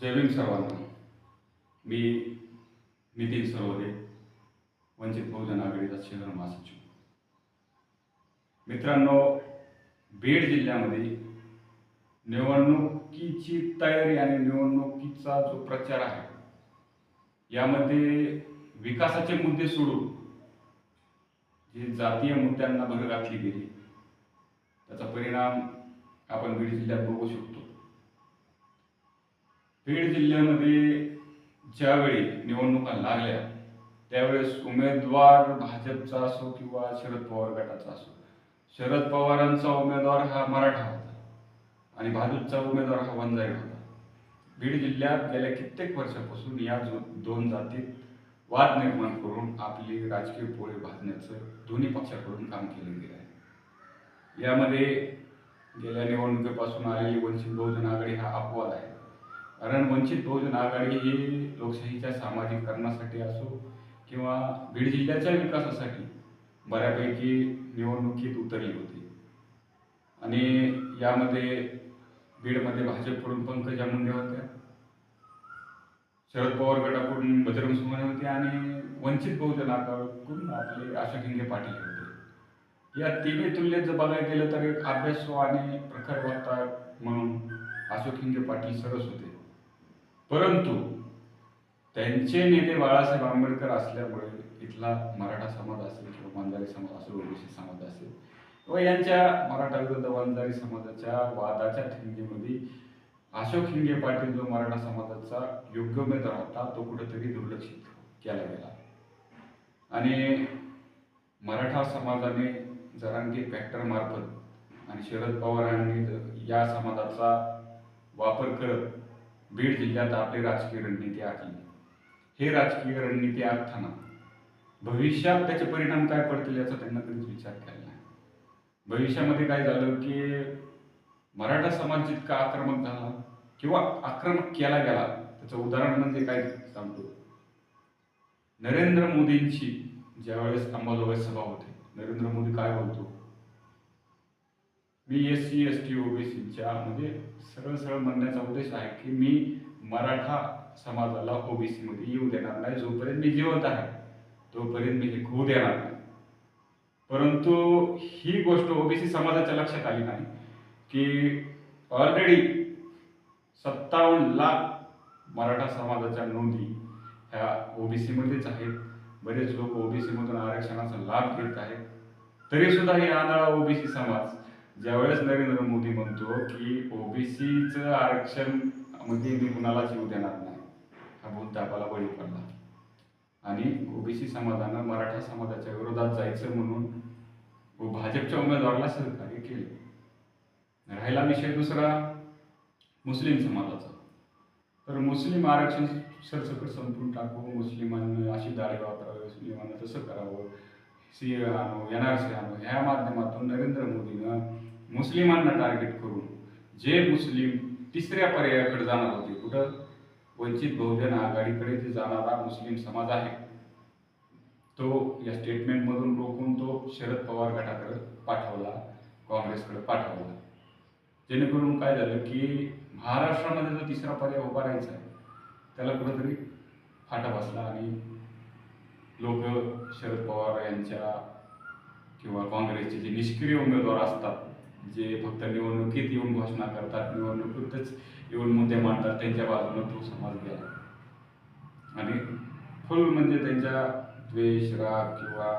जय भीम सर्वांना. मी नितीन सरोदे वंचित बहुजन आघाडीचा शहर महासचिव. मित्रांनो बीड जिल्ह्यामध्ये निवडणुकीची तयारी आणि निवडणुकीचा जो प्रचार आहे यामध्ये विकासाचे मुद्दे सोडून जे जातीय मुद्द्यांना भर घातली गेली त्याचा परिणाम आपण बीड जिल्ह्यात बघू शकतो. बीड जिल्ह्यामध्ये ज्यावेळी निवडणुका लागल्या त्यावेळेस उमेदवार भाजपचा असो किंवा शरद पवार गटाचा असो शरद पवारांचा उमेदवार हा मराठा होता आणि भाजपचा उमेदवार हा वंजारी होता. बीड जिल्ह्यात गेल्या कित्येक वर्षापासून या जो दोन जातीत वाद निर्माण करून आपली राजकीय पोळी भाजण्याचं दोन्ही पक्षाकडून काम केलं गेलं आहे. यामध्ये गेल्या निवडणुकीपासून आलेली वंचित बहुजन आघाडी हा अपवाद आहे. कारण वंचित बहुजन आघाडी ही लोकशाहीच्या सामाजिकरणासाठी असो किंवा बीड जिल्ह्याच्या विकासासाठी बऱ्यापैकी निवडणुकीत उतरली होती. आणि यामध्ये बीडमध्ये भाजपकडून पंकजा मुंडे होत्या शरद पवार गटाकडून बजरंग सोमाने होते आणि वंचित बहुजन आघाडीकडून आपले अशोक हिंगे पाटील होते. या तिन्ही तुलनेत जर बघायला गेलं तर एक अभ्यासू आणि प्रखर वक्ता म्हणून अशोक हिंगे पाटील सरस होते. परंतु त्यांचे नेते बाळासाहेब आंबेडकर असल्यामुळे इथला मराठा समाज असेल किंवा वंजारी समाज असेल ओबीसी समाज असेल किंवा यांच्या मराठा विरुद्ध वंजारी समाजाच्या वादाच्या ठिणगीमध्ये अशोक हिंगे पाटील जो मराठा समाजाचा योग्य उमेदवार होता तो कुठेतरी दुर्लक्षित केला गेला. आणि मराठा समाजाने जरांगी फॅक्टर मार्फत आणि शरद पवारांनी या समाजाचा वापर करत बीड जिल्ह्यात आपली राजकीय रणनीती आखली. हे राजकीय रणनीती आखताना भविष्यात त्याचे परिणाम काय पडतील याचा त्यांना कधीच विचार केला नाही. भविष्यामध्ये काय झालं की मराठा समाज जितका आक्रमक झाला किंवा आक्रमक केला गेला त्याचं उदाहरण म्हणजे काय सांगतो? नरेंद्र मोदींची ज्यावेळेस अंबाजोगाई सभा होते नरेंद्र मोदी काय बोलतो? मी एस सी एस टी ओबीसीच्या म्हणजे सरळ सरळ म्हणण्याचा उद्देश आहे की मी मराठा समाजाला ओ बी सीमध्ये येऊ देणार नाही जोपर्यंत मी जिवंत आहे तोपर्यंत मी हे होऊ देणार नाही. परंतु ही गोष्ट ओबीसी समाजाच्या लक्षात आली नाही की ऑलरेडी सत्तावन्न लाख मराठा समाजाच्या नोंदी ह्या ओबीसीमध्येच आहेत. बरेच लोक ओबीसीमधून आरक्षणाचा लाभ घेत आहेत. तरी सुद्धा हे आंधळा ओबीसी समाज ज्यावेळेस नरेंद्र मोदी म्हणतो की ओबीसीचं आरक्षणमध्ये मी कुणालाच येऊ देणार नाही. हा भूलतापाला बळी पडला. आणि ओबीसी समाजानं मराठा समाजाच्या विरोधात जायचं म्हणून व भाजपच्या उमेदवाराला सहकार्य केले. राहिला विषय दुसरा मुस्लिम समाजाचा. तर मुस्लिम आरक्षण सरसकट संपून टाकू मुस्लिमांनी अशी दाढी वापरावी मुस्लिमांना तसं करावं सी ए आणू एन आर सी आणू ह्या माध्यमातून नरेंद्र मोदीनं मुस्लिमांना टार्गेट करून जे मुस्लिम तिसऱ्या पर्यायाकडे जाणार होते कुठं? वंचित बहुजन आघाडीकडे जे जाणारा मुस्लिम समाज आहे तो या स्टेटमेंटमधून रोखून तो शरद पवार गटाकडे पाठवला काँग्रेसकडे पाठवला. जेणेकरून काय झालं की महाराष्ट्रामध्ये जो तिसरा पर्याय उभा राहायचा आहे त्याला कुठंतरी फाटा बसला आणि लोक शरद पवार यांच्या किंवा काँग्रेसचे जे निष्क्रिय उमेदवार असतात जे फक्त निवडणुकीत येऊन घोषणा करतात निवडणुकीतच येऊन मुद्दे मांडतात त्यांच्या बाजूने तो समाज गेला. आणि फुल म्हणजे त्यांच्या द्वेष राग किंवा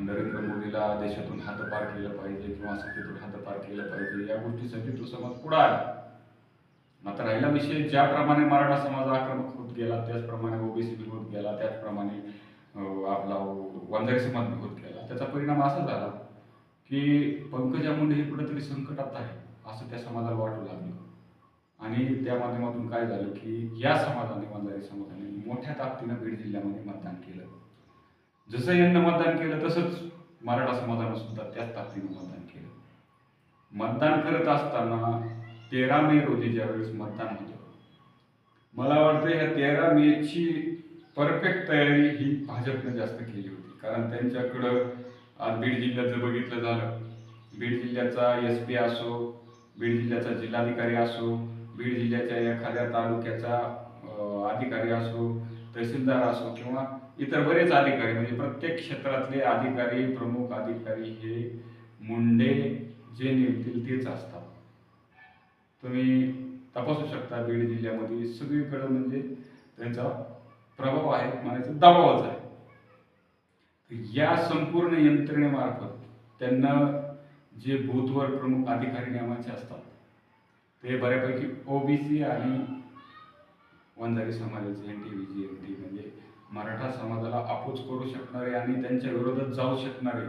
नरेंद्र मोदीला देशातून हातपार केलं पाहिजे किंवा सत्तेतून हातपार केलं पाहिजे या गोष्टीसाठी तो समाज पुढे आला. आता राहिला विषय ज्याप्रमाणे मराठा समाज आक्रमक होत गेला त्याचप्रमाणे ओबीसी बी होत गेला त्याचप्रमाणे आपला वंजारी समाज बी होत गेला. त्याचा परिणाम असा झाला की पंकजा मुंडे हे कुठंतरी संकटात आहे असं त्या समाजाला वाटू लागलं. आणि त्या माध्यमातून काय झालं की या समाजाने वंजारी समाजाने मोठ्या ताकदीनं बीड जिल्ह्यामध्ये मतदान केलं. जसं यांना मतदान केलं तसंच मराठा समाजानं सुद्धा त्याच ताकदीनं मतदान केलं. मतदान करत असताना तेरा मे रोजी ज्यावेळेस मतदान होतं मला वाटतं ह्या तेरा मेची परफेक्ट तयारी ही भाजपने जास्त केली होती. कारण त्यांच्याकडं आज बीड जिल्ह्यात जर बघितलं झालं बीड जिल्ह्याचा एस पी असो बीड जिल्ह्याचा जिल्हाधिकारी असो बीड जिल्ह्याच्या एखाद्या तालुक्याचा अधिकारी असो तहसीलदार असो किंवा इतर बरेच अधिकारी म्हणजे प्रत्येक क्षेत्रातले अधिकारी प्रमुख अधिकारी हे मुंडे जे नेमतील तेच असतात. तुम्ही तपासू शकता बीड जिल्ह्यामध्ये सगळीकडे म्हणजे त्यांचा प्रभाव आहे म्हणायचं दबावच आहे. या संपूर्ण यंत्रणेमार्फत त्यांना जे बूथवर प्रमुख अधिकारी नेमायचे असतात ते बऱ्यापैकी ओबीसी आणि वंजारी समाजाचे N T V J N T म्हणजे मराठा समाजाला अपोज करू शकणारे आणि त्यांच्या विरोधात जाऊ शकणारे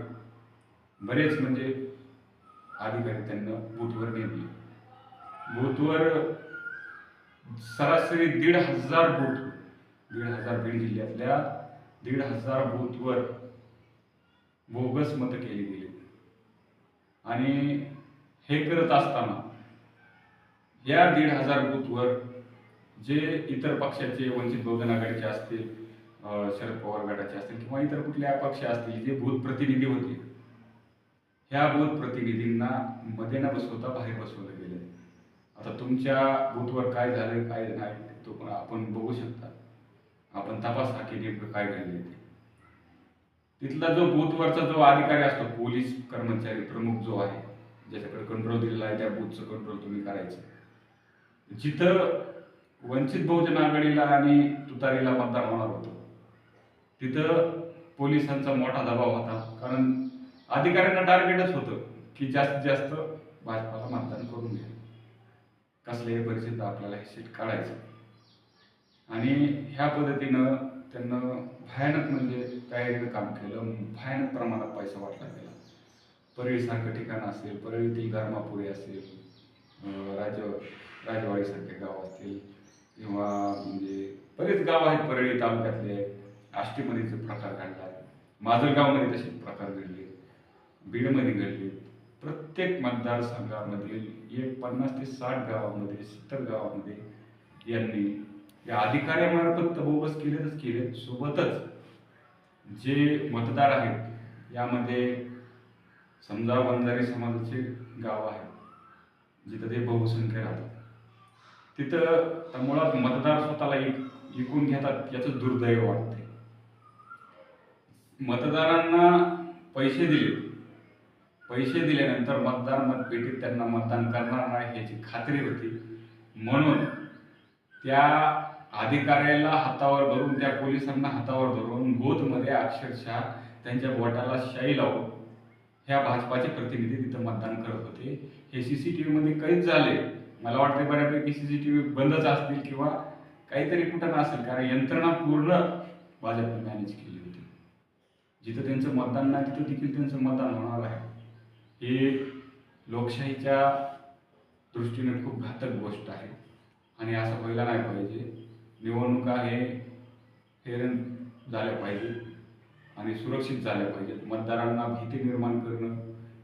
बरेच म्हणजे अधिकारी त्यांना बूथवर नेमले. बूथवर सरासरी दीड हजार बूथ दीड हजार बीड जिल्ह्यातल्या दीड हजार बूथवर बोगस मतं केली गेली. आणि हे करत असताना या दीड हजार बूथवर जे इतर पक्षाचे वंचित बहुजन आघाडीचे असतील शरद पवार गटाचे असतील किंवा इतर कुठल्या पक्ष असतील जे बूथ प्रतिनिधी होते ह्या बूथ प्रतिनिधींना मध्ये न बसवता बाहेर बसवलं गेलं आता तुमच्या बूथवर काय झालं काय नाही तो पण आपण बघू शकता. आपण तपासा की नेमकं काय घडले ते. तिथला जो बूथवरचा जो अधिकारी असतो पोलीस कर्मचारी प्रमुख जो आहे ज्याच्याकडे कंट्रोल दिलेला आहे त्या बूथचं कंट्रोल तुम्ही करायचं. जिथं वंचित बहुजन आघाडीला आणि तुतारीला मतदान होणार होतं तिथं पोलिसांचा मोठा दबाव होता. कारण अधिकाऱ्यांना टार्गेटच होतं की जास्तीत जास्त भाजपाला मतदान करून घ्या. कसल्याही परिस्थितीत आपल्याला हे सीट काढायचं. आणि ह्या पद्धतीनं त्यांना भयानक म्हणजे तयारीनं काम केलं भयानक प्रमाणात पैसा वाटला गेला परळीसारखं ठिकाण असेल परळीतील गरमापुरी असेल राज राजवाडीसारखे गाव असतील किंवा म्हणजे बरेच गाव आहेत परळी तालुक्यातले. आष्टीमध्येचे प्रकार घडला माजलगावमध्ये तसे प्रकार घडले बीडमध्ये घडले. प्रत्येक मतदारसंघामधील एक पन्नास ते साठ गावामध्ये सत्तर गावामध्ये यांनी या अधिकाऱ्यामार्फत तबोबस बोगस केलेच केले सोबतच जे मतदार आहेत यामध्ये समजा वंजारी समाजाचे गाव आहे जिथं ते बहुसंख्य राहतात. तिथं त्या मुळात मतदार स्वतःला एक विकून घेतात याचं दुर्दैव वाटते मतदारांना पैसे दिले. पैसे दिल्यानंतर मतदार मतपेटीत त्यांना मतदान करणार नाही याची खात्री होती. म्हणून त्या अधिकाऱ्याला हातावर धरून त्या पोलिसांना हातावर धरून गोदमध्ये अक्षरशः त्यांच्या बोटाला शाई लावून ह्या भाजपाचे प्रतिनिधी तिथं मतदान करत होते. हे सी सी टी व्हीमध्ये कैद झाले. मला वाटतं बऱ्यापैकी सी सी टी व्ही बंदच असतील किंवा काहीतरी कुठं नसेल कारण यंत्रणा पूर्ण भाजपने मॅनेज केली होती. जिथं त्यांचं मतदान नाही तिथं देखील त्यांचं मतदान होणार आहे. हे लोकशाहीच्या दृष्टीने खूप घातक गोष्ट आहे. आणि असं व्हायला नाही पाहिजे. निवडणुका हे फेर झाल्या पाहिजे आणि सुरक्षित झाल्या पाहिजेत. मतदारांना भीती निर्माण करणं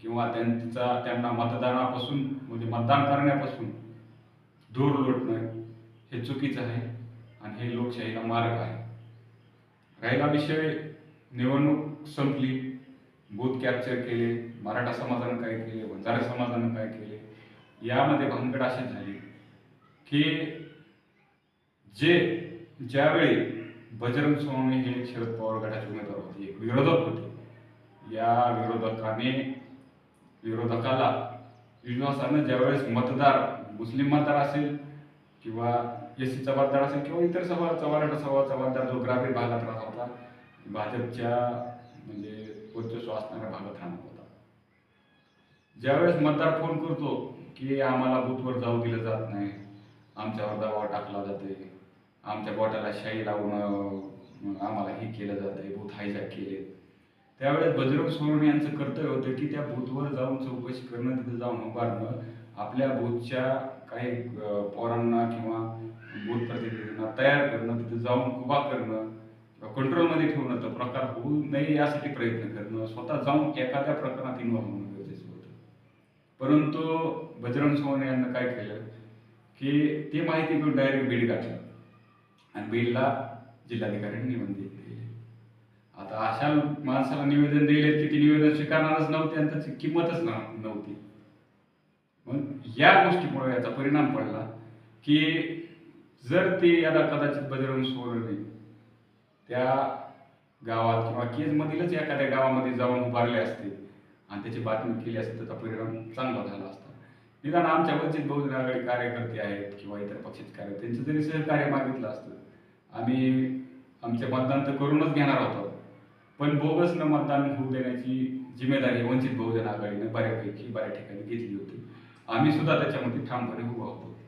किंवा त्यांचा त्यांना मतदानापासून म्हणजे मतदान करण्यापासून दूर लोटणं हे चुकीचं आहे आणि हे लोकशाहीला मार्ग आहे. राहिला विषय निवडणूक संपली बूथ कॅप्चर केले मराठा समाजानं काय केले बंजारा समाजानं काय केले यामध्ये भानगड अशी झाली की जे ज्यावेळी बजरंग स्वामी हे शरद पवार गटाचे उमेदवार होते एक विरोधक होते या विरोधकाने विरोधकाला विश्वासानं ज्यावेळेस मतदार मुस्लिम मतदार असेल किंवा एस सीचा मतदार असेल किंवा इतर सभा मराठा सभा मतदार जो ग्रामीण भागात राहत होता भाजपच्या म्हणजे वर्चस्व असणाऱ्या भागात राहणार होता. ज्यावेळेस मतदार फोन करतो की आम्हाला बूथवर जाऊ दिलं जात नाही आमच्यावर दबाव टाकला जाते आमच्या बोटाला शाई लावून आम्हाला हे केलं जातं आहे भूत हायजॅक केले. त्यावेळेस बजरंग सोनवणे यांचं कर्तव्य होतं की त्या भूतवर जाऊन चौकशी करणं तिथे जाऊन उभारणं आपल्या भूतच्या काही पोरांना किंवा भूत प्रतिनिधींना तयार करणं तिथे जाऊन उभा करणं कंट्रोलमध्ये ठेवणं तर प्रकार होऊ नये यासाठी प्रयत्न करणं. स्वतः जाऊन एखाद्या प्रकरणात इन्व्हॉल्व्ह होणं गरजेचं होतं. परंतु बजरंग सोहन यांना काय केलं की ते माहिती घेऊन डायरेक्ट बीड गाठलं. आणि बीडला जिल्हाधिकाऱ्यांनी निवेदन दिले आता अशा माणसाला निवेदन दिले की ती निवेदन स्वीकारणारच नव्हते आणि त्याची किंमतच नव्हती. मग या गोष्टीमुळे याचा परिणाम पडला की जर ते याला कदाचित बजरंग सोडले त्या गावात किंवा केजमधीलच एखाद्या गावामध्ये जाऊन उभारले असते आणि त्याची बातमी केली असते त्याचा परिणाम चांगला झाला असता. निदान आमच्या वंचित बहुजन आघाडी कार्यकर्ते आहेत किंवा इतर पक्षाचे कार्य त्यांचं जरी सहकार्य मागितलं असतं आम्ही आमचे मतदान तर करूनच घेणार होतो. पण बोगस न मतदान होऊ देण्याची जिम्मेदारी वंचित बहुजन आघाडीनं बऱ्यापैकी बऱ्या ठिकाणी घेतली होती. आम्ही सुद्धा त्याच्यामध्ये ठामपणे उभा होतो.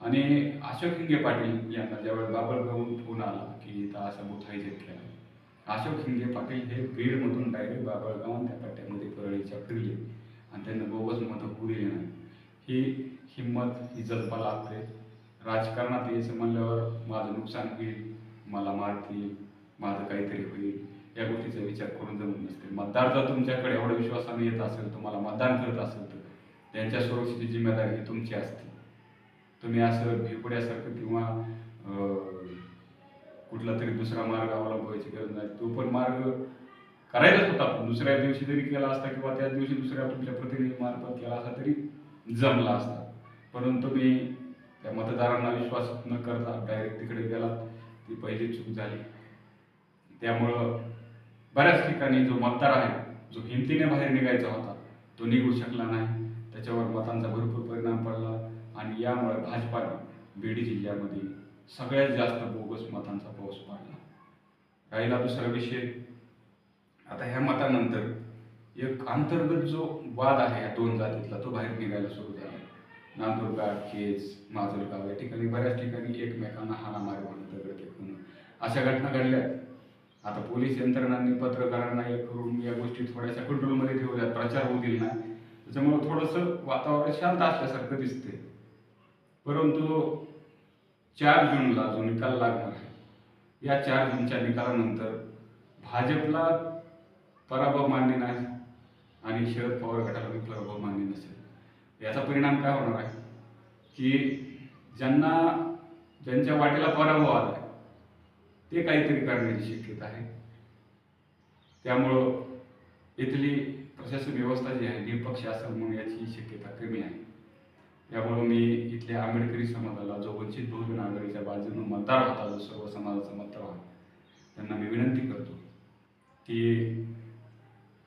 आणि अशोक हिंगे पाटील यांना ज्यावेळेस बाबळगावहून फोन आला की इथं असा मोठा इजेक्ट केला. अशोक हिंगे पाटील हे बीडमधून डायरेक्ट बाबळगाव त्या पट्ट्यामध्ये परळीच्या फिरले. आणि त्यांना बोगस मतं होऊ येणं नाही ही हिंमत ही जल्पा लागते. राजकारणात यायचं म्हणल्यावर माझं नुकसान होईल मला मारतील माझं काहीतरी होईल या गोष्टीचा विचार करून जमत नसते. मतदार जर तुमच्याकडे एवढ्या विश्वासाने येत असेल तुम्हाला मतदान करत असेल तर त्यांच्या सुरक्षेची जिम्मेदारी ही तुमची असते. तुम्ही असं भिपुड्यासारखं किंवा कुठला तरी दुसरा मार्ग अवलंबवायची गरज नाही. तो पण मार्ग करायचाच होता पण दुसऱ्या दिवशी जरी केला असता किंवा त्याच दिवशी दुसऱ्या तुमच्या प्रतिनिधी मार्फत केला असता तरी जमला असता. परंतु मी त्या मतदारांना विश्वास न करता डायरेक्ट तिकडे गेलात ती पहिली चूक झाली. त्यामुळं बऱ्याच ठिकाणी जो मतदार आहे जो हिमतीने बाहेर निघायचा होता तो निघू शकला नाही. त्याच्यावर मतांचा भरपूर परिणाम पडला आणि यामुळे भाजपाने बीड जिल्ह्यामध्ये सगळ्यात जास्त बोगस मतांचा पाऊस पाडला. राहिला दुसरा विषय. आता ह्या मतानंतर एक अंतर्गत जो वाद आहे या दोन जातीतला तो बाहेर निघायला सुरू झाला. नांदुरगाव केज माजलगाव या ठिकाणी बऱ्याच ठिकाणी एकमेकांना हाणामारी होणं दगड फेकून अशा घटना घडल्या आता पोलीस यंत्रणांनी पत्रकारांना एक करून या गोष्टी थोड्याशा कंट्रोलमध्ये ठेवल्यात. प्रचार होतील ना नाही. त्याच्यामुळे थोडंसं वातावरण शांत असल्यासारखं दिसते परंतु चार जूनला जो निकाल लागणार आहे. या चार जूनच्या निकालानंतर भाजपला पराभव मान्य नाही आणि शरद पवार गटाला पराभव मान्य नसेल. याचा परिणाम काय होणार आहे? की ज्यांना ज्यांच्या वाटेला पराभव आला ते काहीतरी करण्याची शक्यता आहे. त्यामुळं इथली प्रशासन व्यवस्था जी आहे निपक्ष असेल म्हणून याची शक्यता कमी आहे. त्यामुळं मी इथल्या आंबेडकरी समाजाला जो वंचित बहुजन आघाडीच्या बाजूने मतदार होता जो सर्व समाजाचा मतदार होता त्यांना मी विनंती करतो की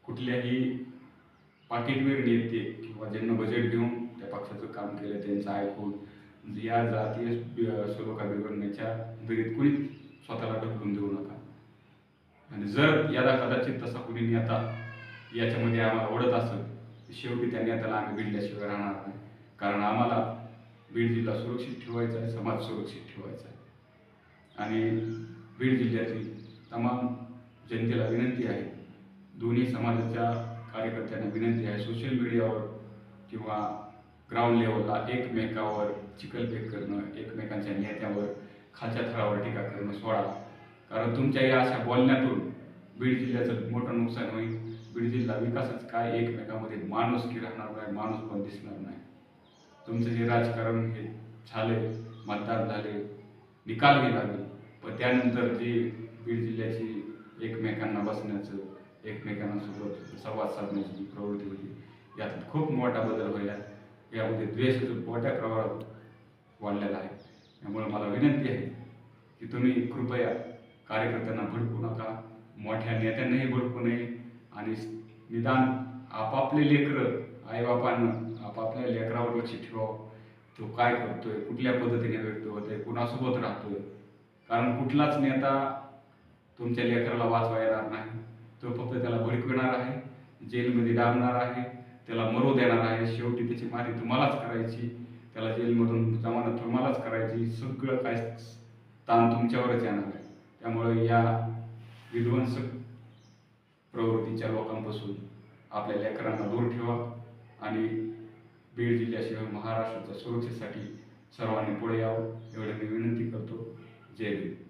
कुठल्याही पाकिटवीर नेते किंवा ज्यांना बजेट घेऊन त्या पक्षाचं काम केलं त्यांचं ऐकून म्हणजे या जातीय बि- सलोखा बिघडण्याच्या दरीत कुणीच स्वतःला ढकलून देऊ नका. आणि जर याला कदाचित तसा कुणी नेता याच्यामध्ये आम्हाला ओढत असेल शेवटी त्या नेत्याला आम्ही भिडल्याशिवाय राहणार नाही. कारण आम्हाला बीड जिल्हा सुरक्षित ठेवायचा आहे समाज सुरक्षित ठेवायचा आहे. आणि बीड जिल्ह्यातील तमाम जनतेला विनंती आहे दोन्ही समाजाच्या कार्यकर्त्यांना विनंती आहे सोशल मीडियावर किंवा ग्राउंड लेवलला एकमेकावर चिखलफेक करणं एकमेकांच्या नेत्यावर खालच्या थरावर टीका करणं सोडा. कारण तुमच्या या अशा बोलण्यातून बीड जिल्ह्याचं मोठं नुकसान होईल. बीड जिल्हा विकासच काय एकमेकामध्ये माणूस की राहणार नाही माणूस पण दिसणार नाही. तुमचं जे राजकारण हे झाले मतदान झाले निकालही लागले पण त्यानंतर जी बीड जिल्ह्याची एकमेकांना बसण्याचं एकमेकांना सोबत संवाद साधण्याची प्रवृत्ती होती यात खूप मोठा बदल व्हायला यामध्ये द्वेष मोठ्या प्रमाणात वाढलेला आहे. त्यामुळे मला विनंती आहे की तुम्ही कृपया कार्यकर्त्यांना भडकू नका. मोठ्या नेत्यांनाही भडकू नये. आणि निदान आपापले लेकरं आईबापांना आपापल्या लेकरावर लक्ष ठेवावं. तो काय करतोय कुठल्या पद्धतीने व्यक्त होतोय कुणासोबत राहतोय? कारण कुठलाच नेता तुमच्या लेकराला वाचवा येणार नाही. तो आहे जेलमध्ये डांबणार आहे त्याला मरू देणार आहे. शेवटी त्याची मारी तुम्हालाच करायची. त्याला जेलमधून जमानत तुम्हालाच करायची. सगळं काय ताण तुमच्यावरच येणार आहे. त्यामुळे या विध्वंसक प्रवृत्तीच्या लोकांपासून आपल्या लेकरांना दूर ठेवा आणि बीड जिल्ह्याशिवाय महाराष्ट्राच्या सुरक्षेसाठी सर्वांनी पुढे यावं एवढं मी विनंती करतो. जय हिंद.